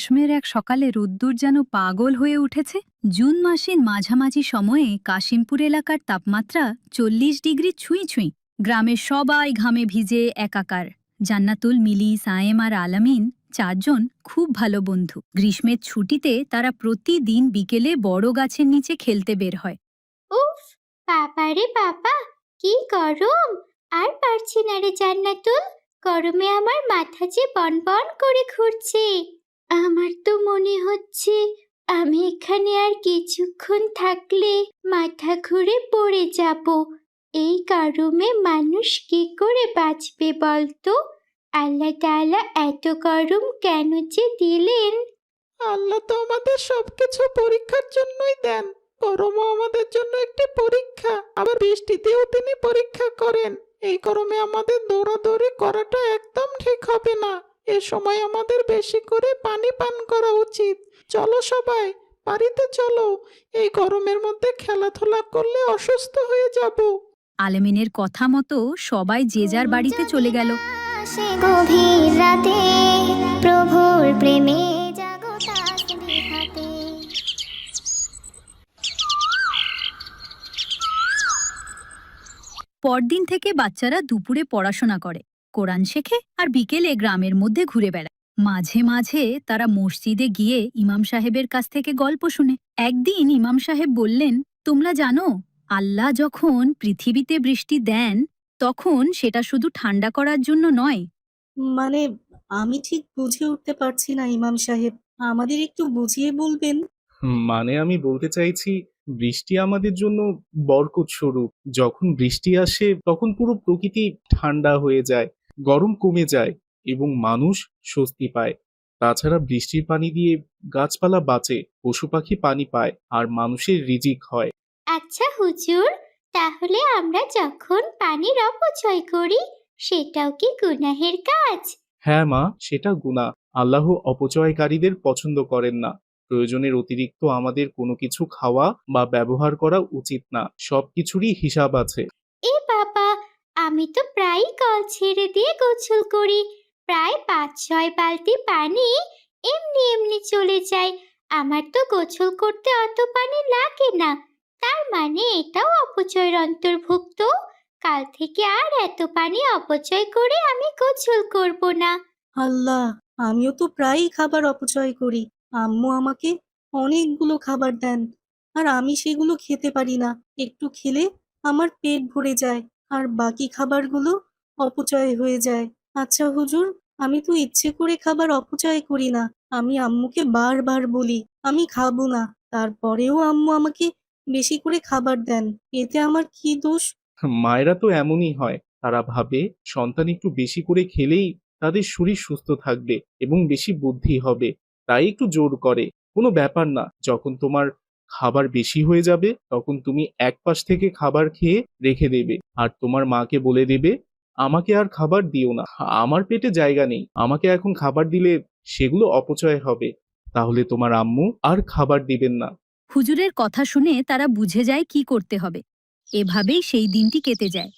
গ্রীষ্মের এক সকালে রোদ্দুর যেন পাগল হয়ে উঠেছে। জুন মাসের মাঝামাঝি সময়ে কাশিমপুর এলাকার তাপমাত্রা চল্লিশ ডিগ্রি ছুঁই ছুঁই। গ্রামের সবাই ঘামে ভিজে একাকার। জান্নাতুল মিলি, সায়েম আর আলামিন চারজন খুব ভালো বন্ধু। গ্রীষ্মের ছুটিতে তারা প্রতিদিন বিকেলে বড় গাছের নিচে খেলতে বের হয়। উফ, বাবা কি গরম! আর পারছি না রে জান্নাতুল, গরমে আমার মাথা যে বনবন করে ঘুরছে। আমার তো মনে হচ্ছে আমি এখানে আর কিছুক্ষণ থাকলে মাথা ঘুরে পড়ে যাব। এই গরমে মানুষ কি করে বাঁচবে বলতো? আল্লাহ তাআলা এত গরম কেন যে দিলেন? আল্লাহ তো আমাদের সবকিছু পরীক্ষার জন্যই দেন। গরমও আমাদের জন্য একটি পরীক্ষা, আবার বৃষ্টিতেও তিনি পরীক্ষা করেন। এই গরমে আমাদের দৌড়াদৌড়ি করাটা একদম ঠিক হবে না। এ সময় আমাদের বেশি করে পানি পান করা উচিত। চলো সবাই বাড়িতে চলো। এই গরমের মধ্যে খেলাধুলা করলে অসুস্থ হয়ে যাব। আলামিনের কথা মতো সবাই যে যার বাড়িতে চলে গেল। সে গভীর রাতে প্রভুর প্রেমে জাগো তাসবিহ হাতে পরদিন থেকে বাচ্চারা দুপুরে পড়াশোনা করে। কোরআন শেখে আর বিকেলে গ্রামের মধ্যে ঘুরে বেড়ায়। মাঝে মাঝে তারা মসজিদে গিয়ে ইমাম সাহেবের কাছ থেকে গল্প শুনে। একদিন ইমাম সাহেব বললেন তোমরা জানো আল্লাহ যখন পৃথিবীতে বৃষ্টি দেন তখন সেটা শুধু ঠান্ডা করার জন্য নয়। মানে আমি ঠিক বুঝে উঠতে পারছি না ইমাম সাহেব। আমাদের একটু বুঝিয়ে বলবেন? মানে আমি বলতে চাইছি বৃষ্টি আমাদের জন্য বরকত স্বরূপ। যখন বৃষ্টি আসে তখন পুরো প্রকৃতি ঠান্ডা হয়ে যায়। গরম কমে যায় এবং মানুষ স্বস্তি পায়। তাছাড়া বৃষ্টির পানি দিয়ে গাছপালা বাঁচে পশু পাখি পানি পায় আর মানুষের রিজিক হয়। আচ্ছা হুজুর তাহলে আমরা যখন পানির অপচয় করি সেটাও কি গুনাহের কাজ? হ্যাঁ মা সেটা গুনাহ। আল্লাহ অপচয়কারীদের পছন্দ করেন না। প্রয়োজনের অতিরিক্ত আমাদের কোনো কিছু খাওয়া বা ব্যবহার করা উচিত না। সবকিছুরই হিসাব আছে। এ বাবা আমি তো প্রায়ই কল ছেড়ে দিয়ে গোসল করি। প্রায় পাঁচ ছয় বালতি পানি এমনি এমনি চলে যায়। আমার তো গোসল করতে অত পানি লাগে না। তার মানে এটাও অপচয়ের অন্তর্ভুক্ত। কাল থেকে আর এত পানি অপচয় করে আমি গোসল করব না। আল্লাহ, আমিও তো প্রায়ই খাবার অপচয় করি। আম্মু আমাকে অনেকগুলো খাবার দেন। আর আমি সেগুলো খেতে পারি না। একটু খেলে আমার পেট ভরে যায়। আর বাকি খাবারগুলো অপচয় হয়ে যায়। আচ্ছা হুজুর, আমি তো ইচ্ছে করে খাবার অপচয় করি না। আমি আম্মুকে বারবার বলি, আমি খাব না। তারপরেও আম্মু আমাকে বেশি করে খাবার দেন। এতে আমার কি দোষ? মায়েরা তো এমনই হয়। তারা ভাবে সন্তান একটু বেশি করে খেলেই তাদের শরীর সুস্থ থাকবে এবং বেশি বুদ্ধি হবে। তাই একটু জোর করে। কোনো ব্যাপার না, যখন তোমার খাবার বেশি হয়ে যাবে, তখন তুমি এক পাশ থেকে খাবার খেয়ে রেখে দেবে। আর তোমার মাকে বলে দেবে, আমাকে আর খাবার দিও না। আমার পেটে জায়গা নেই। আমাকে এখন খাবার দিলে সেগুলো অপচয় হবে। তাহলে তোমার আম্মু আর খাবার দিবেন না। হুজুরের কথা শুনে তারা বুঝে যায় কি করতে হবে। এভাবেই সেই দিনটি কেটে যায়।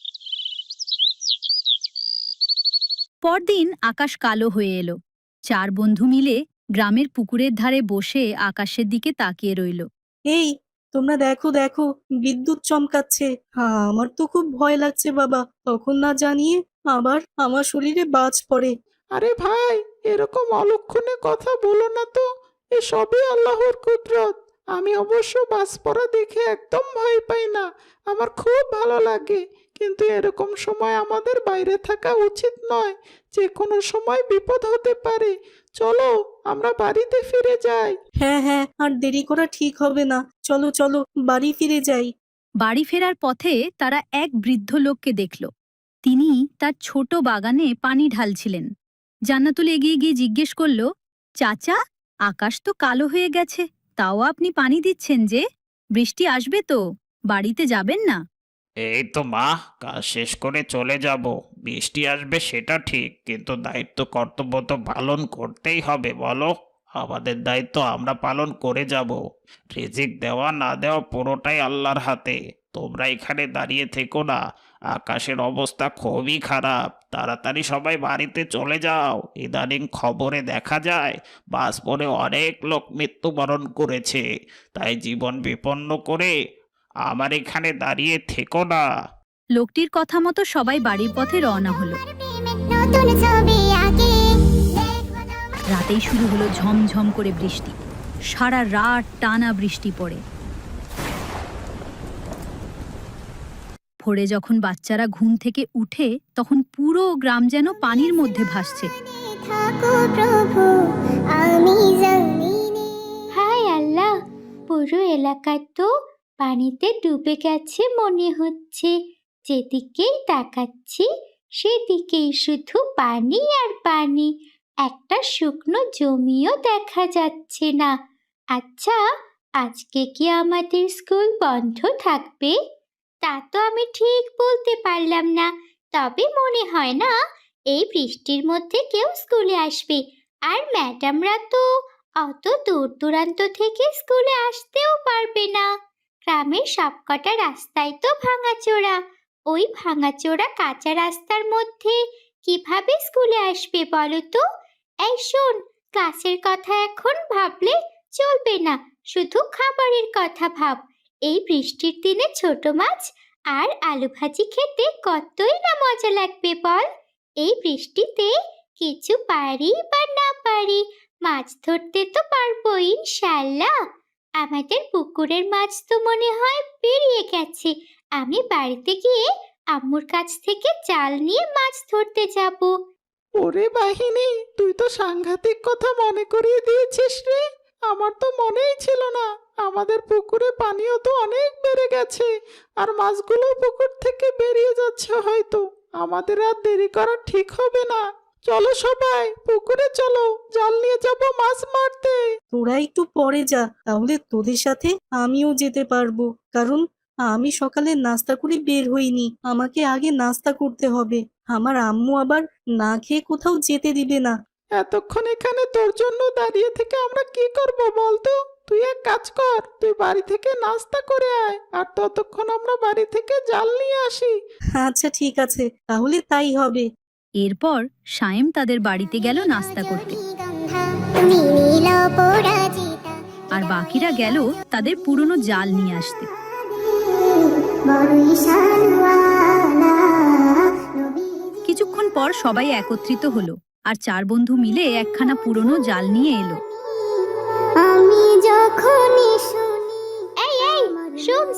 পরদিন আকাশ কালো হয়ে এলো। চার বন্ধু মিলে গ্রামের পুকুরের ধারে বসে আকাশের দিকে তাকিয়ে রইল। এই, তোমরা দেখো দেখো, বিদ্যুৎ চমকাচ্ছে। আমার তো খুব ভয় লাগছে বাবা। তখন না জানিয়ে আবার আমার শরীরে বাজ পড়ে। আরে ভাই, এরকম অলক্ষণে কথা বলো না তো। এ সবই আল্লাহর কুদরত। আমি অবশ্য বাস পড়া দেখে একদম ভয় পাই না। আমার খুব ভালো লাগে। কিন্তু এরকম সময় আমাদের বাইরে থাকা উচিত নয়। যে কোনো সময় বিপদ হতে পারে। চলো আমরা বাড়িতে ফিরে যাই। হ্যাঁ হ্যাঁ আর দেরি করা ঠিক হবে না। চলো চলো বাড়ি ফিরে যাই। বাড়ি ফেরার পথে তারা এক বৃদ্ধ লোককে দেখল। তিনি তার ছোট বাগানে পানি ঢালছিলেন। জান্নাতুল এগিয়ে গিয়ে জিজ্ঞেস করল চাচা আকাশ তো কালো হয়ে গেছে। তাও আপনি পানি দিচ্ছেন যে? বৃষ্টি আসবে তো? বাড়িতে যাবেন না? এই তো মা কাজ শেষ করে চলে যাব। বৃষ্টি আসবে সেটা ঠিক, কিন্তু দায়িত্ব, কর্তব্য তো পালন করতেই হবে, বলো। আমাদের দায়িত্ব আমরা পালন করে যাব। রিজিক দেওয়া না দেওয়া পুরোটাই আল্লাহর হাতে। তোমরা এখানে দাঁড়িয়ে থেকো না। আকাশের অবস্থা খুবই খারাপ। তাড়াতাড়ি সবাই বাড়িতে চলে যাও। ইদানিং খবরে দেখা যায়, বাস পরে অনেক লোক মৃত্যুবরণ করেছে। তাই জীবন বিপন্ন করে আমার এখানে দাঁড়িয়ে থেকো না। লোকটির কথা মতো সবাই বাড়ির পথে রওনা হলো। রাতেই শুরু হলো ঝমঝম করে বৃষ্টি। সারা রাত টানা বৃষ্টি পড়ে। ভোরে যখন বাচ্চারা ঘুম থেকে উঠে তখন পুরো গ্রাম যেন পানির মধ্যে ভাসছে। হায় আল্লাহ পুরো এলাকা তো পানিতে ডুবে গেছে মনে হচ্ছে। যেদিকেই তাকাচ্ছি, সেদিকেই শুধু পানি আর পানি। একটা শুকনো জমিও দেখা যাচ্ছে না। আচ্ছা আজকে কি আমাদের স্কুল বন্ধ থাকবে? তা তো আমি ঠিক বলতে পারলাম না। তবে মনে হয় না, এই বৃষ্টির মধ্যে কেউ স্কুলে আসবে। আর ম্যাডামরা তো অত দূর দূরান্ত থেকে স্কুলে আসতেও পারবে না। গ্রামের সবকটা রাস্তায় তো ভাঙাচোরা। ওই ভাঙাচোরা কাঁচা রাস্তার মধ্যে কীভাবে স্কুলে আসবে বলো তো? এই শোন, ক্লাসের কথা এখন ভাবলে চলবে না, শুধু খাবারের কথা ভাব। এই বৃষ্টির দিনে ছোট মাছ আর আলু ভাজি খেতে কতই না মজা লাগবে বল? এই বৃষ্টিতে কিছু পারি বা না পারি, মাছ ধরতে তো পারব ইনশাল্লাহ। আমাদের পুকুরের মাছ তো মনে হয় বেরিয়ে গেছে। আমি বাড়িতে গিয়ে আম্মুর কাছ থেকে জাল নিয়ে মাছ ধরতে যাব। ওরে বাহিনী, তুই তো সাংঘাতিক কথা মনে করিয়ে দিয়েছিস রে। আমার তো মনেই ছিল না, আমাদের পুকুরে পানিও তো অনেক বেড়ে গেছে, আর মাছগুলো পুকুর থেকে বেরিয়ে যাচ্ছে হয়তো। আমাদের আর দেরি করা ঠিক হবে না। চলো সবাই পুকুরে চলো জাল নিয়ে যাব মাছ মারতে। তোরা একটু পরে যা তাহলে তোদের সাথে আমিও যেতে পারব। কারণ আমি সকালে নাস্তা করে বের হইনি আমাকে আগে নাস্তা করতে হবে। আমার আম্মু আবার না খেয়ে কোথাও যেতে দিবে না। এতক্ষণ এখানে তোর জন্য দাঁড়িয়ে থেকে আমরা কি করব বলতো তুই এক কাজ কর তুই বাড়ি থেকে নাস্তা করে আয় আর ততক্ষণ আমরা বাড়ি থেকে জাল নিয়ে আসি। আচ্ছা ঠিক আছে তাহলে তাই হবে। এরপর সায়েম তাদের বাড়িতে গেল নাস্তা করতে। আর বাকিরা গেল তাদের পুরনো জাল নিয়ে আসতে। কিছুক্ষণ পর সবাই একত্রিত হলো আর চার বন্ধু মিলে একখানা পুরনো জাল নিয়ে এলো। আমি যখনই শুনি এই এই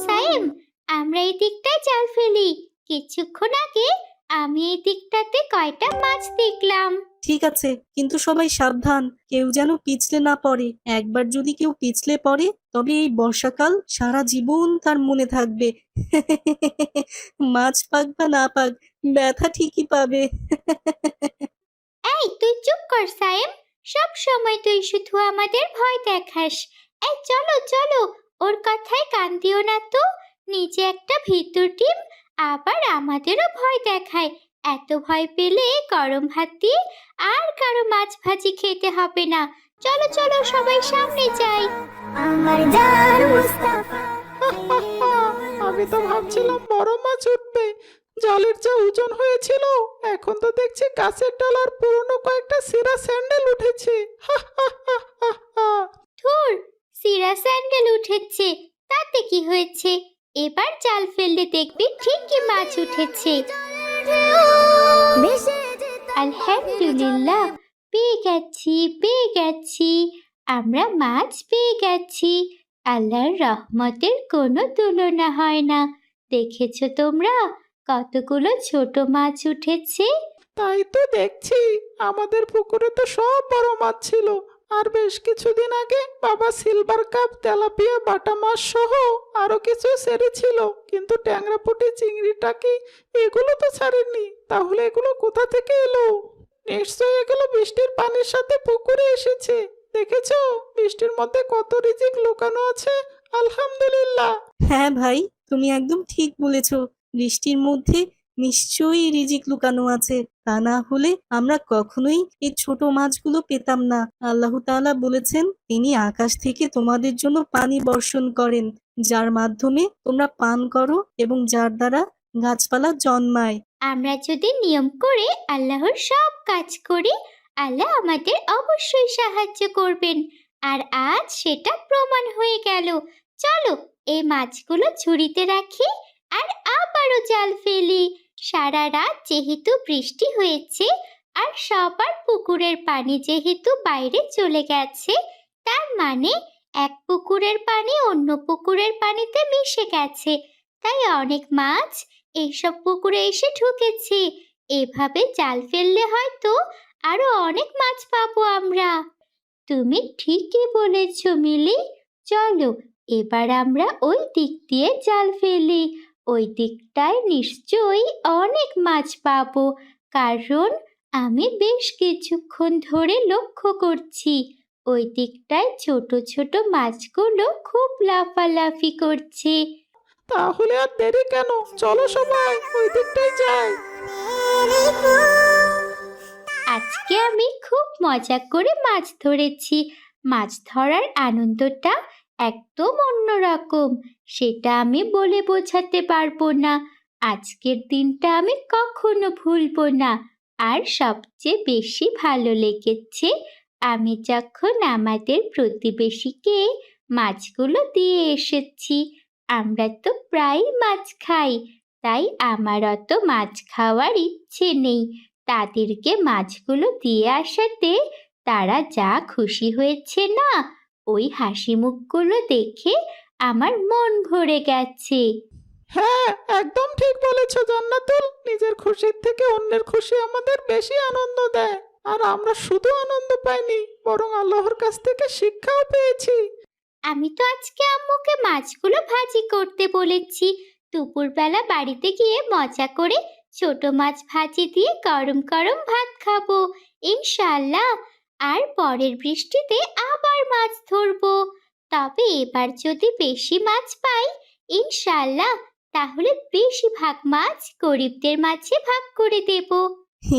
সাইম আমরা এই দিকটায় জাল ফেলি। কিছুক্ষণ আগে আমি এই দিকটাতে কয়টা মাছ দেখলাম। ঠিক আছে কিন্তু সবাই সাবধান কেউ যেন পিছলে না পড়ে। একবার যদি কেউ পিছলে পড়ে তবে এই বর্ষাকাল সারা জীবন তার মনে থাকবে। মাছ পাক বা না পাক ব্যথা ঠিকই পাবে। এই তুই চুপ কর সাইম সব সময় তুই শুধু আমাদের ভয় দেখাস। এই চলো চলো ওর কথায় কান দিও না তো। নিজে একটা ভিতর টিম আবার আমাদেরও ভয় দেখায়। এত ভয় পেলে গরম ভাত দিয়ে আর কারও মাছ ভাজি খেতে হবে না। চলো চলো সবাই সামনে যাই। আমার জান মুস্তাফা। আমি তো ভাবছিলাম বড় মাছ উঠবে। জলের যা ওজন হয়েছিল এখন তো দেখছি গাছের ডাল আর পুরনো কয়েকটা সিরা স্যান্ডেল উঠেছে। ধুর সিরা স্যান্ডেল উঠেছে। তাতে কি হয়েছে? এবার জাল ফেললে দেখবি ঠিকই মাছ উঠেছে। আলহামদুলিল্লাহ, পেয়ে গেছি পেয়ে গেছি। আমরা মাছ পেয়ে গেছি। আল্লাহর রহমতের কোনো তুলনা হয় না। দেখেছ তোমরা কতগুলো ছোট মাছ উঠেছে? তাই তো দেখছি, আমাদের পুকুরে তো সব বড় মাছ ছিল। আর বেশ কিছুদিন আগে বাবা সিলভার কাপ, তেলাপিয়া, বাটা মাছ সহ আরও কিছু ছেড়েছিল কিন্তু ট্যাংরা পুঁটি চিংড়িটা কি এগুলো তো ছাড়েননি তাহলে এগুলো কোথা থেকে এলো? নিশ্চয়ই এগুলো বৃষ্টির পানির সাথে পুকুরে এসেছে। দেখেছ? বৃষ্টির মধ্যে কত রিজিক লুকানো আছে? আলহামদুলিল্লাহ। হ্যাঁ ভাই, তুমি একদম ঠিক বলেছ। বৃষ্টির মধ্যে নিশ্চয়ই রিজিক লুকানো আছে। তা না হলে আমরা কখনোই এই ছোট মাছগুলো পেতাম না। আল্লাহ তাআলা বলেছেন, তিনি আকাশ থেকে তোমাদের জন্য পানি বর্ষণ করেন, যার মাধ্যমে তোমরা পান করো এবং যার দ্বারা গাছপালা জন্মায়। আমরা যদি নিয়ম করে আল্লাহর সব কাজ করি, আল্লাহ আমাদের অবশ্যই সাহায্য করবেন। আর আজ সেটা প্রমাণ হয়ে গেল। চলো, এই মাছগুলো ঝুড়িতে রাখি আর আবারও জাল ফেলি। সারা রাত যেহেতু বৃষ্টি হয়েছে আর সবার পুকুরের পানি যেহেতু বাইরে চলে গেছে, তার মানে এক পুকুরের পানি অন্য পুকুরের পানিতে মিশে গেছে। তাই অনেক মাছ এইসব পুকুরে এসে ঢুকেছে। এভাবে জাল ফেললে হয়তো আরও অনেক মাছ পাবো আমরা। তুমি ঠিকই বলেছ মিলি। চলো এবার আমরা ওই দিক দিয়ে জাল ফেলি। ওই দিকটায় নিশ্চয়ই অনেক মাছ পাবো কারণ আমি বেশ কিছুক্ষণ ধরে লক্ষ্য করছি। ওই দিকটায় ছোট ছোট মাছগুলো খুব লাফালাফি করছে। তাহলে আর দেরি কেন? চলো সবাই ওই দিকটাই যাই। আজকে আমি খুব মজা করে মাছ ধরেছি। মাছ ধরার আনন্দটা একদম অন্যরকম। সেটা আমি বলে বোঝাতে পারব না। আজকের দিনটা আমি কখনো ভুলবো না। আর সবচেয়ে বেশি ভালো লেগেছে, আমি যখন আমাদের প্রতিবেশীকে মাছগুলো দিয়ে এসেছি, আমরা তো প্রায়ই মাছ খাই, তাই আমার অত মাছ খাওয়ার ইচ্ছে নেই। তাদেরকে মাছগুলো দিয়ে আসাতে তারা যা খুশি হয়েছে না ওই হাসি মুখগুলো দেখে আমার মন ভরে গেছে। হ্যাঁ একদম ঠিক বলেছ জান্নাতুল। নিজের খুশির থেকে অন্যের খুশি আমাদের বেশি আনন্দ দেয়। আর আমরা শুধু আনন্দ পাইনি বরং আল্লাহর কাছ থেকে শিক্ষাও পেয়েছি। আমি তো আজকে আম্মুকে মাছগুলো ভাজি করতে বলেছি। দুপুরবেলা বাড়িতে গিয়ে মজা করে ছোট মাছ ভাজি দিয়ে গরম গরম ভাত খাব। ইনশাল্লাহ আর পরের বৃষ্টিতে আবার মাছ ধরবো। তবে এবার যদি বেশি মাছ পাই ইনশাল্লাহ তাহলে বেশিরভাগ মাছ গরিবদের মাঝে ভাগ করে দেবো।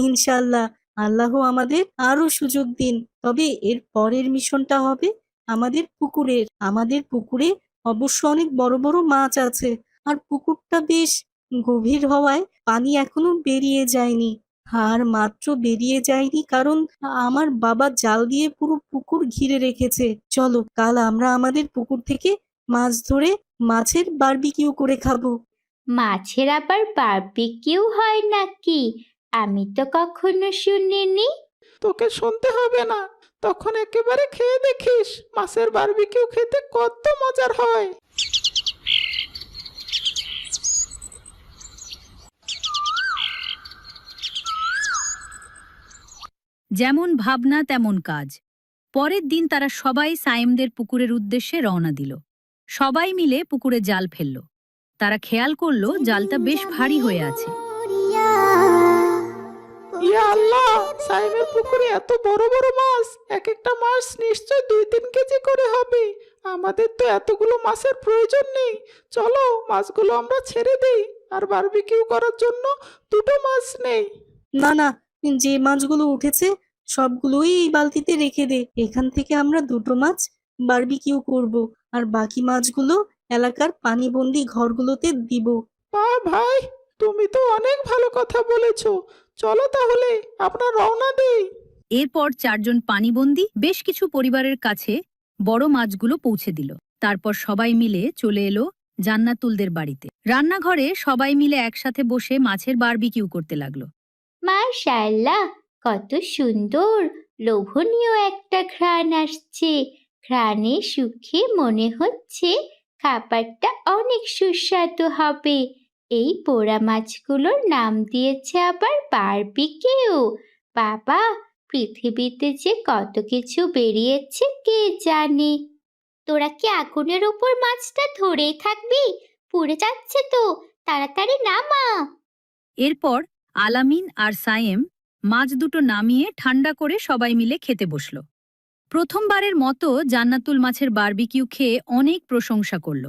ইনশাল্লাহ আল্লাহ আমাদের আরও সুযোগ দিন। তবে এর পরের মিশনটা হবে আমাদের পুকুরের। আমাদের পুকুরে অবশ্য অনেক বড় বড় মাছ আছে। আর পুকুরটা বেশ গভীর হওয়ায় পানি এখনও বেরিয়ে যায়নি। আর মাত্র বেরিয়ে যায়নি কারণ আমার বাবা জাল দিয়ে পুরো পুকুর ঘিরে রেখেছে। চলো কাল আমরা আমাদের পুকুর থেকে মাছ ধরে মাছের বারবিকিউ করে খাব। মাছের আবার বারবিকিউ হয় নাকি? আমি তো কখনো শুনিনি। তোকে শুনতে হবে না। তখন একেবারে খেয়ে দেখিস মাছের বারবিকিউ খেতে কত মজার হয়। যেমন ভাবনা তেমন কাজ। পরের দিন তারা সবাই সায়েমদের পুকুরের উদ্দেশ্যে রওনা দিল। সবাই মিলে পুকুরে জাল ফেলল। তারা খেয়াল করল জালটা বেশ ভারী হয়ে আছে। ইয়া আল্লাহ! সাইমের পুকুরে এত বড় বড় মাছ! এক একটা মাছ নিশ্চয় দুই তিন কেজি করে হবে। আমাদের তো এতগুলো মাছের প্রয়োজন নেই। চলো মাছগুলো আমরা ছেড়ে দেই। আর বারবিকিউ করার জন্য দুটো মাছ নেই। না না যে মাছগুলো উঠেছে সবগুলোই এই বালতিতে রেখে দে। এখান থেকে আমরা দুটো মাছ বারবিকিউ করব আর বাকি মাছগুলো এলাকার পানিবন্দি ঘরগুলোতে দিব। বা ভাই তুমি তো অনেক ভালো কথা বলেছ। চলো তাহলে আমরা রওনা দেই। এরপর চারজন পানিবন্দী বেশ কিছু পরিবারের কাছে বড় মাছগুলো পৌঁছে দিল। তারপর সবাই মিলে চলে এলো জান্নাতুলদের বাড়িতে। রান্নাঘরে সবাই মিলে একসাথে বসে মাছের বারবিকিউ করতে লাগল। মাশাআল্লাহ কত সুন্দর, লোভনীয় একটা ঘ্রাণ আসছে। ঘ্রাণে সুখে মনে হচ্ছে খাবারটা অনেক সুস্বাদু হবে। এই পোড়া মাছগুলোর নাম দিয়েছে আবার বারবিকিউ। বাবা, পৃথিবীতে যে কত কিছু বেরিয়েছে কে জানে? তোরা কি আগুনের উপর মাছটা ধরেই থাকবি? পুড়ে যাচ্ছে তো, তাড়াতাড়ি নামা। এরপর আলামিন আর সায়েম মাছ দুটো নামিয়ে ঠান্ডা করে সবাই মিলে খেতে বসল। প্রথমবারের মতো জান্নাতুল মাছের বারবিকিউ খেয়ে অনেক প্রশংসা করল।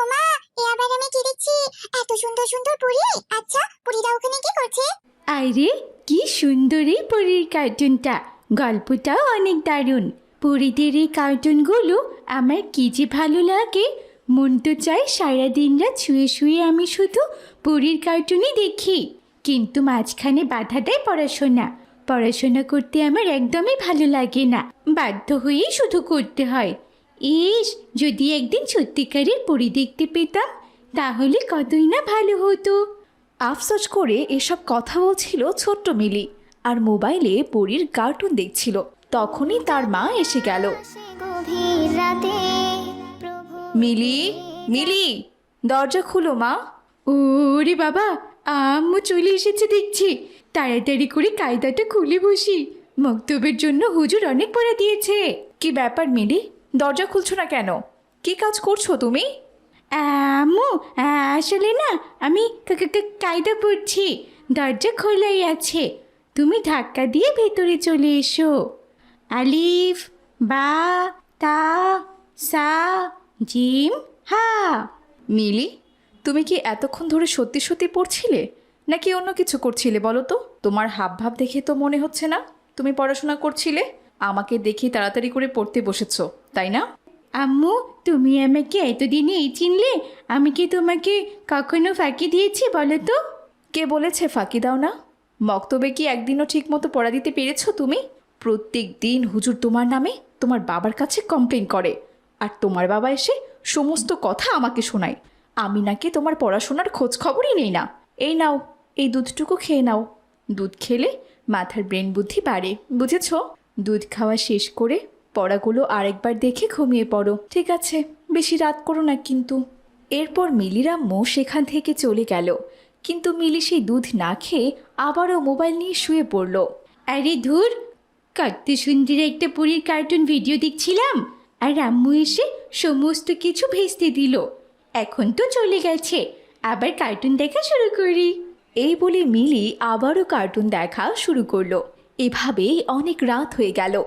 ওমা এবার আমি কি দেখছি? এত সুন্দর সুন্দর পুরি। আচ্ছা পুরিটা ওখানে কি করছে? আরে কি সুন্দর এই পরীর কার্টুনটা গল্পটাও অনেক দারুণ। পরীদের এই কার্টুনগুলো আমার কি যে ভালো লাগে। মন তো চাই সারাদিন রাত শুয়ে শুয়ে আমি শুধু পরীর কার্টুনই দেখি। কিন্তু মাঝখানে বাধা দেয় পড়াশোনা। পড়াশোনা করতে আমার একদমই ভালো লাগে না। বাধ্য হয়েই শুধু করতে হয়। ইস, যদি একদিন সত্যিকারের পরী দেখতে পেতাম, তাহলে কতই না ভালো হতো। আফসোস করে এসব কথা বলছিল ছোট্ট মিলি, আর মোবাইলে পরীর কার্টুন দেখছিল। তখনই তার মা এসে গেল। গভীর রাতে মিলি মিলি দরজা খুলো মা। ওরে বাবা আম্মু চলে এসেছে দেখছি। তাড়াতাড়ি করে কায়দাটা খুলে বসি। মক্তবের জন্য হুজুর অনেক পড়া দিয়েছে। কি ব্যাপার মিলি? দরজা খুলছো না কেন? কি কাজ করছ তুমি? আম্মু আসলে না আমি কায়দা পড়ছি। দরজা খোলাই আছে। তুমি ধাক্কা দিয়ে ভেতরে চলে এসো। আলিফ বা তা সা জিম? হা মিলি তুমি কি এতক্ষণ ধরে সত্যি সত্যি পড়ছিলে? নাকি অন্য কিছু করছিলে বলো তো? তোমার হাব ভাব দেখে তো মনে হচ্ছে না তুমি পড়াশোনা করছিলে? আমাকে দেখে তাড়াতাড়ি করে পড়তে বসেছো তাই না? আম্মু তুমি আমাকে এতদিনে এই চিনলে? আমি কি তোমাকে কখনো ফাঁকি দিয়েছি বলো তো? কে বলেছে ফাঁকি দাও না? মক্তবে কি একদিনও ঠিক মতো পড়া দিতে পেরেছ তুমি? প্রত্যেক দিন হুজুর তোমার নামে তোমার বাবার কাছে কমপ্লেন করে। আর তোমার বাবা এসে সমস্ত কথা আমাকে শোনায়। আমি নাকি তোমার পড়াশোনার খোঁজ খবরই নেই না। এই নাও, এই দুধটুকু খেয়ে নাও। দুধ খেলে মাথার ব্রেন বুদ্ধি বাড়ে, বুঝেছ? দুধ খাওয়া শেষ করে পড়াগুলো আরেকবার দেখে ঘুমিয়ে পড়ো, ঠিক আছে? বেশি রাত করো না কিন্তু। এরপর মিলিরা মো সেখান থেকে চলে গেল। কিন্তু মিলি সেই দুধ না খেয়ে আবারও মোবাইল নিয়ে শুয়ে পড়ল। আরে ধুর! কত সুন্দর একটা পুরীর কার্টুন ভিডিও দেখছিলাম। আর আম্মু এসে সমস্ত কিছু ভেস্তে দিল। এখন তো চলে গেছে। আবার কার্টুন দেখা শুরু করি। এই বলে মিলি আবারও কার্টুন দেখা শুরু করল। এভাবেই অনেক রাত হয়ে গেল।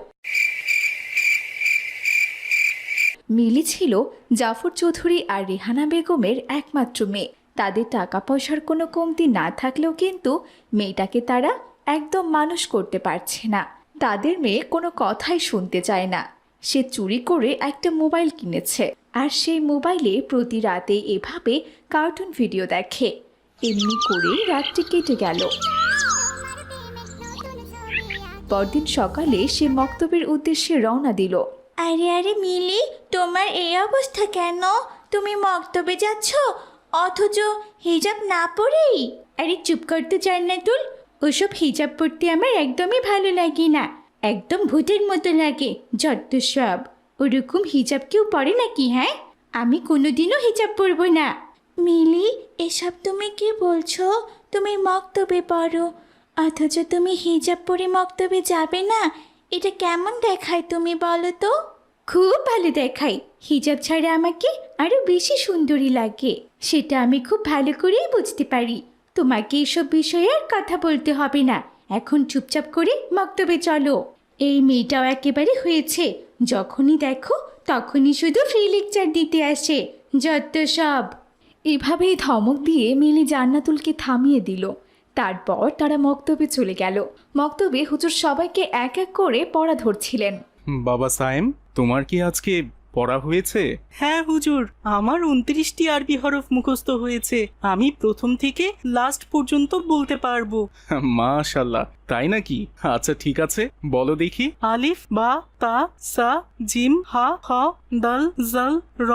মিলি ছিল জাফর চৌধুরী আর রেহানা বেগমের একমাত্র মেয়ে। তাদের টাকা পয়সার কোনো কমতি না থাকলেও কিন্তু মেয়েটাকে তারা একদম মানুষ করতে পারছে না। তাদের মেয়ে কোনো কথাই শুনতে চায় না। সে চুরি করে একটা মোবাইল কিনেছে আর সেই মোবাইলে প্রতি রাতে এভাবে কার্টুন ভিডিও দেখে। এমনি করেই রাতটি কেটে গেল। পরদিন সকালে সে মক্তবের উদ্দেশ্যে রওনা দিল। আরে আরে মিলি তোমার এই অবস্থা কেন? তুমি মক্তবে যাচ্ছ? অথচ হিজাব না পরেই? আরে চুপ করতে চান না তুল ওসব হিজাব পরতে আমার একদমই ভালো লাগে না। একদম ভূতের মতো লাগে যত সব। ওরকম হিজাব কেউ পরে নাকি হ্যাঁ? আমি কোনোদিনও হিজাব পরবো না। মিলি এসব তুমি কি বলছো? তুমি মক্তবে পড়ো। অথচ তুমি হিজাব পরে মক্তবে যাবে না। এটা কেমন দেখায় তুমি বলো তো? খুব ভালো দেখায়। হিজাব ছাড়া আমাকে আরও বেশি সুন্দরী লাগে। সেটা আমি খুব ভালো করেই বুঝতে পারি। তোমাকে এসব বিষয়ে আর কথা বলতে হবে না। এখন চুপচাপ করে মক্তবে চলো। এই মেয়েটাও একেবারে হয়েছে। যখনই দেখো তখনই শুধু ফ্রি লেকচার দিতে আসে। যত সব। এভাবেই ধমক দিয়ে মিলি জান্নাতুলকে থামিয়ে দিল। তারপর তারা মক্তবে চলে গেল। মক্তবে হুজুর সবাইকে এক এক করে পড়া ধরছিলেন। বাবা সায়েম তোমার কি আজকে পড়া হয়েছে? হ্যাঁ হুজুর আমার উনত্রিশটি আরবি হরফ মুখস্থ হয়েছে। আমি প্রথম থেকে লাস্ট পর্যন্ত বলতে পারব। মাশাল্লাহ তাই নাকি? আচ্ছা ঠিক আছে বলো দেখি। আলিফ বা তা সা জিম হা হ দল জাল র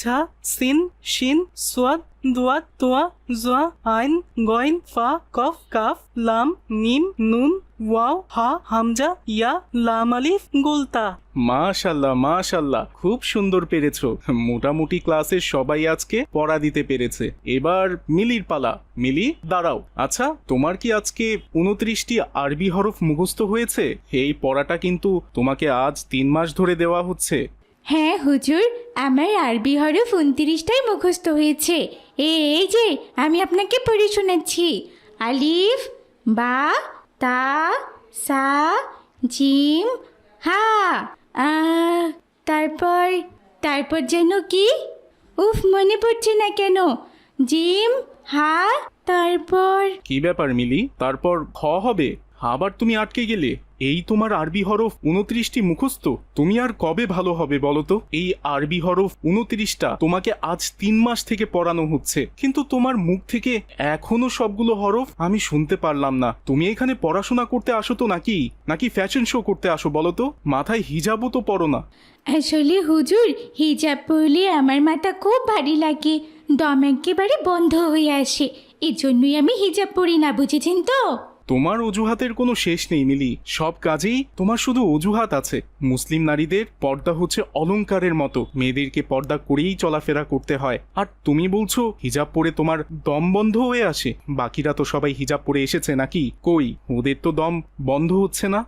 ঝা সিন শিন সোয়াদ দোয়াত তোয়া জোয়া আইন গইন ফা কফ কাফ লাম মিম নুন ওয়াও হা হামজা ইয়া লাম আলিফ গোলতা। মাশাল্লাহ মাশাল্লাহ খুব সুন্দর পেরেছ। মোটামুটি ক্লাসের সবাই আজকে পড়া দিতে পেরেছে। এবার মিলির পালা। মিলি দাঁড়াও। আচ্ছা তোমার কি আজকে উনত্রিশটি আরবি হরফ মুখস্থ হয়েছে? এই পড়াটা কিন্তু তোমাকে আজ তিন মাস ধরে দেওয়া হচ্ছে। হ্যাঁ হুজুর আমার আরবি হরফ উনত্রিশটাই মুখস্থ হয়েছে। এই যে আমি আপনাকে পড়ে শোনাচ্ছি। আলিফ বা তা সা জিম হা আ, তারপর তারপর যেন কি? উফ মনে পড়ছে না কেন। জিম হা তারপর কি ব্যাপার মিলি? তারপর খ হবে? আবার তুমি আটকে গেলে। এই তোমার আরবি হরফ উনত্রিশটি মুখস্থ। তুমি আর কবে ভালো হবে বলো তো? এই আরবি হরফ উনত্রিশটা তোমাকে আজ তিন মাস থেকে পড়ানো হচ্ছে। কিন্তু তোমার মুখ থেকে এখনও সবগুলো হরফ আমি শুনতে পারলাম না। তুমি এখানে পড়াশোনা করতে আসো তো নাকি? নাকি ফ্যাশন শো করতে আসো বলো তো? মাথায় হিজাবও তো পড়ো না। আসলে হুজুর, হিজাব পরলে আমার মাথা খুব ভারী লাগে। দম একেবারে বন্ধ হয়ে আসে। এজন্যই আমি হিজাব পরি না, বুঝেছেন তো? তোমার অজুহাতের কোনো শেষ নেই, মিলি। সব কাজেই তোমার শুধু অজুহাত আছে। মুসলিম নারীদের পর্দা হচ্ছে অলংকারের মতো। মেয়েদেরকে পর্দা করেই চলাফেরা করতে হয়। আর তুমি বলছো, হিজাব পরে তোমার দম বন্ধ হয়ে আসে। বাকিরা তো সবাই হিজাব পরে এসেছে নাকি? কই? ওদের তো দম বন্ধ হচ্ছে না?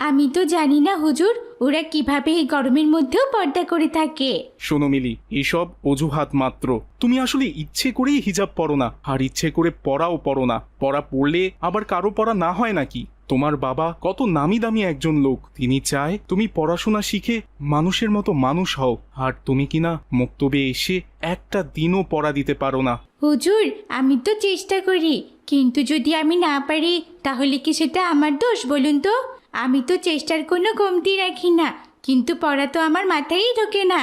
আমি তো জানি না হুজুর ওরা কীভাবে এই গরমের মধ্যেও পর্দা করে থাকে। শোনো মিলি এসব অজুহাত মাত্র। তুমি আসলে ইচ্ছে করেই হিজাব পরো না আর ইচ্ছে করে পড়াও পড়ো না। পড়া পড়লে আবার কারও পড়া না হয় নাকি? তোমার বাবা কত নামি দামি একজন লোক। তিনি চায় তুমি পড়াশোনা শিখে মানুষের মতো মানুষ হও আর তুমি কিনা মক্তবে এসে একটা দিনও পড়া দিতে পারো না। হুজুর আমি তো চেষ্টা করি কিন্তু যদি আমি না পারি তাহলে কি সেটা আমার দোষ বলুন তো? আমি তো চেষ্টার কোনো কমতি রাখি না, কিন্তু পড়া তো আমার মাথায়ই ঢোকে না।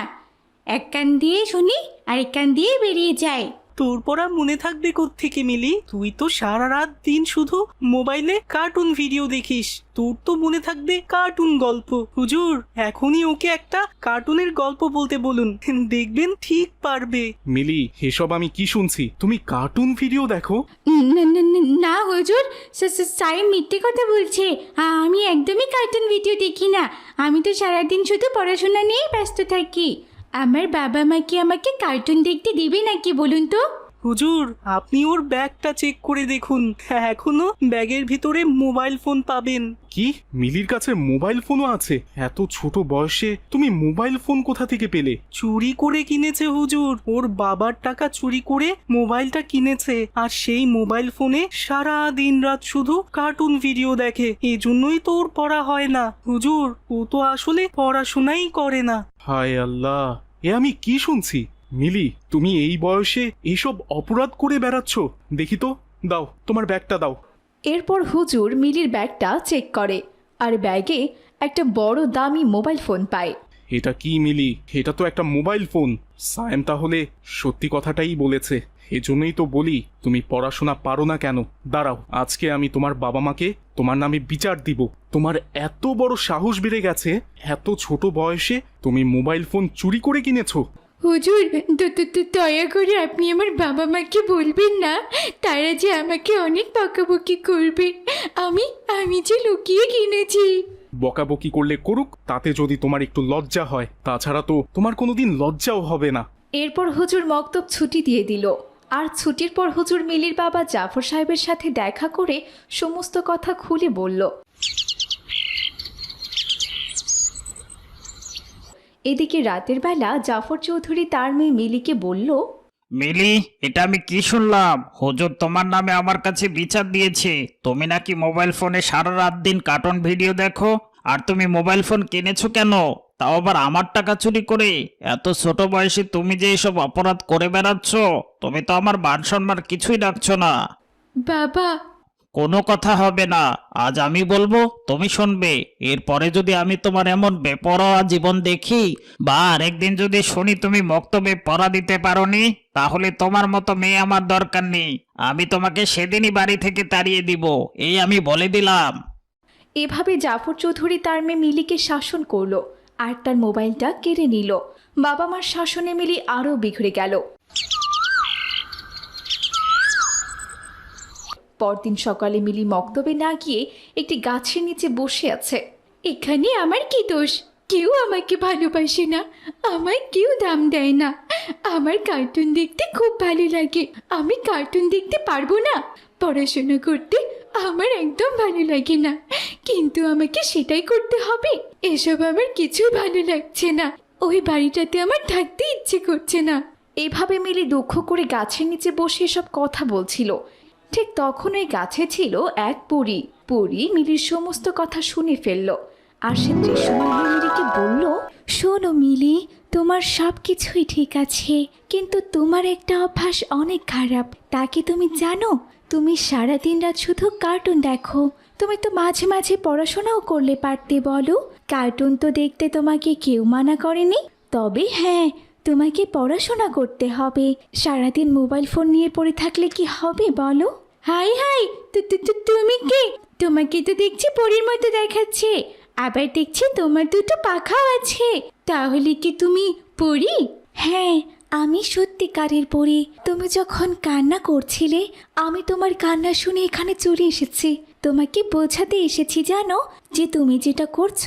এক কান দিয়ে শুনি, আরেক কান দিয়ে বেরিয়ে যায়। তোর পড়া মনে থাকবে থেকে মিলি? তুই তো সারা রাত দিন শুধু মোবাইলে কার্টুন ভিডিও দেখিস। তোর তো মনে থাকবে কার্টুন গল্প। হুজুর এখনই ওকে একটা কার্টুনের গল্প বলতে বলুন। দেখবেন ঠিক পারবে। মিলি এসব আমি কি শুনছি? তুমি কার্টুন ভিডিও দেখো? না না না, না হুজুর। সা- সা- সাহেব মিথ্যে কথা বলছে। আমি একদমই কার্টুন ভিডিও দেখি না। আমি তো সারাদিন শুধু পড়াশোনা নিয়েই ব্যস্ত থাকি। আমার বাবা মা কি আমাকে কার্টুন দেখতে দিবে নাকি বলুন তো? হুজুর আপনি ওর ব্যাগটা চেক করে দেখুন। এখনও ব্যাগের ভিতরে মোবাইল ফোন পাবেন। কি? মিলির কাছে মোবাইল ফোনও আছে? এত ছোট বয়সে তুমি মোবাইল ফোন কোথা থেকে পেলে? চুরি করে কিনেছে হুজুর। ওর বাবার টাকা চুরি করে মোবাইলটা কিনেছে। আর সেই মোবাইল ফোনে সারা দিন রাত শুধু কার্টুন ভিডিও দেখে। এই জন্যই তো ওর পড়া হয় না। হুজুর ও তো আসলে পড়াশোনাই করে না। হায় আল্লাহ! এ আমি কি শুনছি? মিলি তুমি এই বয়সে এইসব অপরাধ করে বেড়াচ্ছ? দেখি তো দাও তোমার ব্যাগটা দাও। এরপর হুজুর মিলির ব্যাগটা চেক করে আর ব্যাগে একটা বড় দামি মোবাইল ফোন পায়। এটা কি মিলি? এটা তো একটা মোবাইল ফোন। সায়েম তাহলে সত্যি কথাটাই বলেছে। এজন্যই তো বলি, তুমি পড়াশোনা পারো না কেন? দাঁড়াও, আজকে আমি তোমার বাবা মাকে তোমার নামে বিচার দিব। তোমার এত বড় সাহস বেড়ে গেছে, এত ছোট বয়সে তুমি মোবাইল ফোন চুরি করে কিনেছো। হুজুর দয়া করে আপনি আমার বাবা মাকে বলবেন না। তারা যে আমাকে অনেক বকাবকি করবে। আমি আমি যে লুকিয়ে কিনেছি। বকাবকি করলে করুক, তাতে যদি তোমার একটু লজ্জা হয়, তাছাড়া তো তোমার কোনোদিন লজ্জাও হবে না। এরপর হুজুর মক্তব ছুটি দিয়ে দিল। আর ছুটির পর হুজুর মিলির বাবা জাফর সাহেবের সাথে দেখা করে সমস্ত কথা খুলে বলল। এদিকে রাতের বেলা জাফর চৌধুরী তার মেয়ে মিলিকে বলল মিলি, এটা আমি কি শুনলাম? হুজুর তোমার নামে আমার কাছে বিচার দিয়েছে। তুমি নাকি মোবাইল ফোনে সারা রাত দিন কার্টুন ভিডিও দেখো? আর তুমি মোবাইল ফোন কিনেছো কেন? তাও আবার আমার টাকা চুরি করে? এত ছোট বয়সে তুমি যে এসব অপরাধ করে বেড়াচ্ছ, তুমি তো আমার মান সম্মান কিছুই রাখছো না। বাবা কোনো কথা হবে না। আজ আমি বলব, তুমি শুনবে। এরপরে যদি আমি তোমার এমন বেপরোয়া জীবন দেখি, বা আরেকদিন যদি শুনি তুমি মক্তবে পড়া দিতে পারোনি, তাহলে তোমার মতো মেয়ে আমার দরকার নেই। আমি তোমাকে সেদিনই বাড়ি থেকে তাড়িয়ে দিব, এই আমি বলে দিলাম। এভাবে জাফর চৌধুরী তার মেয়ে মিলিকে শাসন করল, আর তার মোবাইলটা কেড়ে নিল। বাবা মার শাসনে মিলি আরও বিগড়ে গেল। পরদিন সকালে মিলি মক্তবে না গিয়ে একটি গাছের নিচে বসে আছে। এখানে আমার কি দোষ? কেউ আমাকে ভালোবাসে না। আমায় কেউ দাম দেয় না। আমার কার্টুন দেখতে খুব ভালো লাগে। আমি কার্টুন দেখতে পারব না। পড়াশোনা করতে আমার একদম ভালো লাগে না। কিন্তু আমাকে সেটাই করতে হবে। এসব আমার কিছুই ভালো লাগছে না। ওই বাড়িটাতে আমার থাকতে ইচ্ছে করছে না। এভাবে মিলি দুঃখ করে গাছের নিচে বসে এসব কথা বলছিল। ঠিক তখন ওই গাছে ছিল এক পরী। পরী মিলির সমস্ত কথা শুনে ফেলল। আর সে দৃশ্যমান মিলিকে বলল, শোনো মিলি, তোমার সব কিছুই ঠিক আছে, কিন্তু তোমার একটা অভ্যাস অনেক খারাপ। তা কি তুমি জানো? তুমি সারাদিন রাত শুধু কার্টুন দেখো। তুমি তো মাঝে মাঝে পড়াশোনাও করলে পারতে বলো। কার্টুন তো দেখতে তোমাকে কেউ মানা করেনি। তবে হ্যাঁ তোমাকে পড়াশোনা করতে হবে। সারাদিন মোবাইল ফোন নিয়ে পড়ে থাকলে কি হবে বলো? হাই হাই তুমি কে? তোমাকে তো দেখছি পরীর মতো দেখাচ্ছে। আবার দেখছি তোমার দুটো পাখাও আছে। তাহলে কি তুমি পড়ি হ্যাঁ আমি সত্যিকারের পড়ি তুমি যখন কান্না করছিলে, আমি তোমার কান্না শুনে এখানে চলে এসেছি। তোমাকে বোঝাতে এসেছি, জানো, যে তুমি যেটা করছ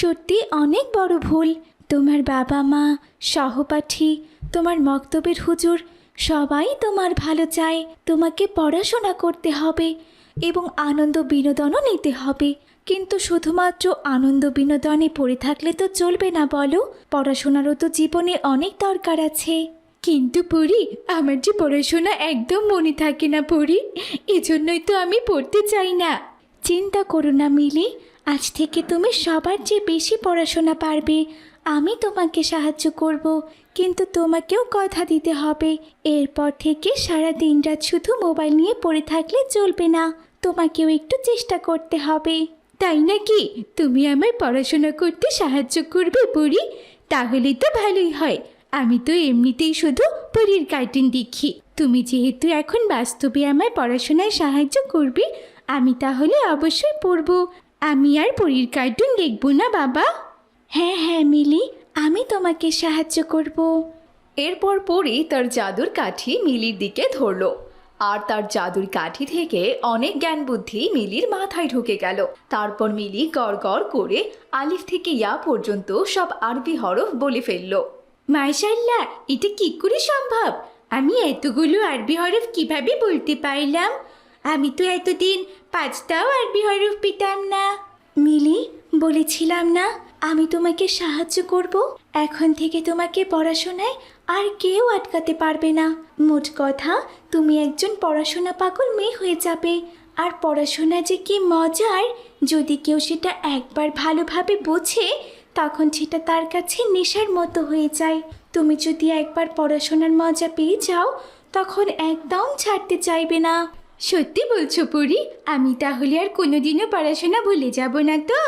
সত্যি অনেক বড় ভুল। তোমার বাবা মা, সহপাঠী, তোমার মক্তবের হুজুর সবাই তোমার ভালো চায়, তোমাকে পড়াশোনা করতে হবে এবং আনন্দ বিনোদনও নিতে হবে। কিন্তু শুধুমাত্র আনন্দ বিনোদনে পড়ে থাকলে তো চলবে না বলো, পড়াশোনারও তো জীবনে অনেক দরকার আছে। কিন্তু পড়ি আমার যে পড়াশোনা একদম মনে থাকে না পড়ি এজন্যই তো আমি পড়তে চাই না। চিন্তা করো না মিলি, আজ থেকে তুমি সবার চেয়ে বেশি পড়াশোনা পারবে। আমি তোমাকে সাহায্য করব, কিন্তু তোমাকেও কথা দিতে হবে। এরপর থেকে সারা দিনরাত শুধু মোবাইল নিয়ে পড়ে থাকলে চলবে না। তোমাকেও একটু চেষ্টা করতে হবে। তাই নাকি? তুমি আমায় পড়াশোনা করতে সাহায্য করবে পড়ি তাহলে তো ভালোই হয়। আমি তো এমনিতেই শুধু পরীর কার্টুন দেখি। তুমি যেহেতু এখন বাস্তবে আমায় পড়াশোনায় সাহায্য করবে, আমি তাহলে অবশ্যই পড়ব। আমি আর পরীর কার্টুন দেখব না, বাবা। হ্যাঁ হ্যাঁ মিলি আমি তোমাকে সাহায্য করব। এরপর পরি তার জাদুর কাঠি মিলির দিকে ধরলো। আর তার জাদুর কাঠি থেকে অনেক জ্ঞান বুদ্ধি মিলির মাথায় ঢুকে গেল। তারপর মিলি গড় গড় করে আলিফ থেকে ইয়া পর্যন্ত সব আরবি হরফ বলে ফেলল। মাশাল্লাহ এটা কি করে সম্ভব? আমি এতগুলো আরবি হরফ কীভাবে বলতে পারলাম? আমি তো এতদিন পাঁচটাও আরবি হরফ পেতাম না। মিলি বলেছিলাম না আমি তোমাকে সাহায্য করব? এখন থেকে তোমাকে পড়াশোনায় আর কেউ আটকাতে পারবে না। মোট কথা, তুমি একজন পড়াশোনা পাগল মেয়ে হয়ে যাবে। আর পড়াশোনা যে কি মজার! যদি কেউ সেটা একবার ভালোভাবে বোঝে, তখন সেটা তার কাছে নেশার মতো হয়ে যায়। তুমি যদি একবার পড়াশোনার মজা পেয়ে যাও, তখন একদম ছাড়তে চাইবে না। সত্যি বলছো পরি? আমি তাহলে আর কোনোদিনও পড়াশোনা ভুলে যাব না তো?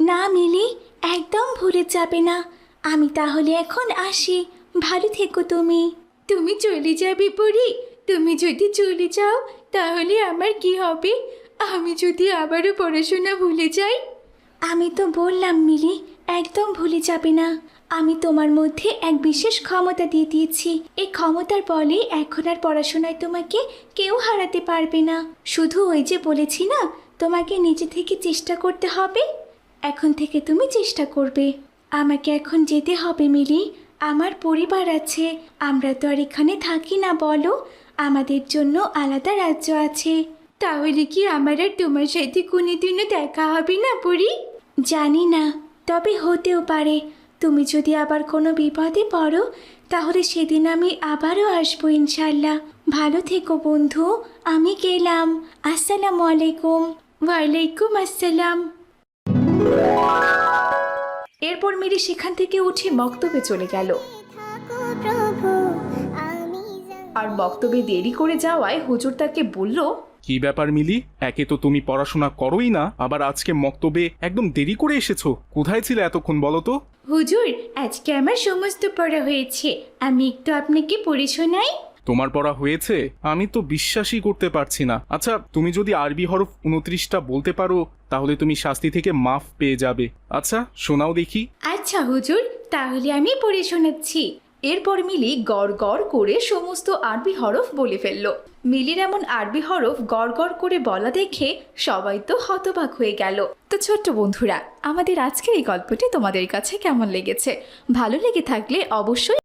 না মিলি একদম ভুলে যাবে না। আমি তাহলে এখন আসি। ভালো থেকো তুমি। তুমি চলে যাবে পরি তুমি যদি চলে যাও তাহলে আমার কি হবে? আমি যদি আবারও পড়াশোনা ভুলে যাই? আমি তো বললাম মিলি একদম ভুলে যাবে না। আমি তোমার মধ্যে এক বিশেষ ক্ষমতা দিয়ে দিয়েছি। এই ক্ষমতার বলে এখন আর পড়াশোনায় তোমাকে কেউ হারাতে পারবে না। শুধু ওই যে বলেছি না তোমাকে নিজে থেকে চেষ্টা করতে হবে। এখন থেকে তুমি চেষ্টা করবে। আমাকে এখন যেতে হবে, মিলি। আমার পরিবার আছে। আমরা তো আর এখানে থাকি না, বলো। আমাদের জন্য আলাদা রাজ্য আছে। তাহলে কি আমার আর তোমার সাথে কোনোদিনও দেখা হবে না পরি জানি না, তবে হতেও পারে। তুমি যদি আবার কোনো বিপদে পড়ো, তাহলে সেদিন আমি আবারও আসব ইনশাল্লাহ ভালো থেকো, বন্ধু। আমি গেলাম। আসসালামু আলাইকুম। ওয়ালাইকুম আসসালাম। এরপর মিলি সেখান থেকে উঠে মক্তবে চলে গেল। আর মক্তবে দেরি করে যাওয়ায় হুজুর তাকে বলল কি ব্যাপার মিলি? একে তো তুমি পড়াশোনা করোই না আবার আজকে মক্তবে একদম দেরি করে এসেছ। কোথায় ছিলে এতক্ষণ বলো তো? হুজুর আজকে আমার সমস্ত পড়া হয়েছে। আমি একটু আপনাকে পড়ে শোনাই। তোমার পড়া হয়েছে? আমি তো বিশ্বাসই করতে পারছি না। আচ্ছা তুমি যদি আরবি হরফ উনত্রিশটা বলতে পারো তাহলে তুমি শাস্তি থেকে মাফ পেয়ে যাবে। আচ্ছা শোনাও দেখি। আচ্ছা হুজুর, তাহলে আমি পড়ে শোনাচ্ছি। এরপর মিলি গড় গড় করে সমস্ত আরবি হরফ বলে ফেলল। মিলির এমন আরবি হরফ গড় গড় করে বলা দেখে সবাই তো হতবাক হয়ে গেল। তো ছোট্ট বন্ধুরা, আমাদের আজকের এই গল্পটি তোমাদের কাছে কেমন লেগেছে? ভালো লেগে থাকলে অবশ্যই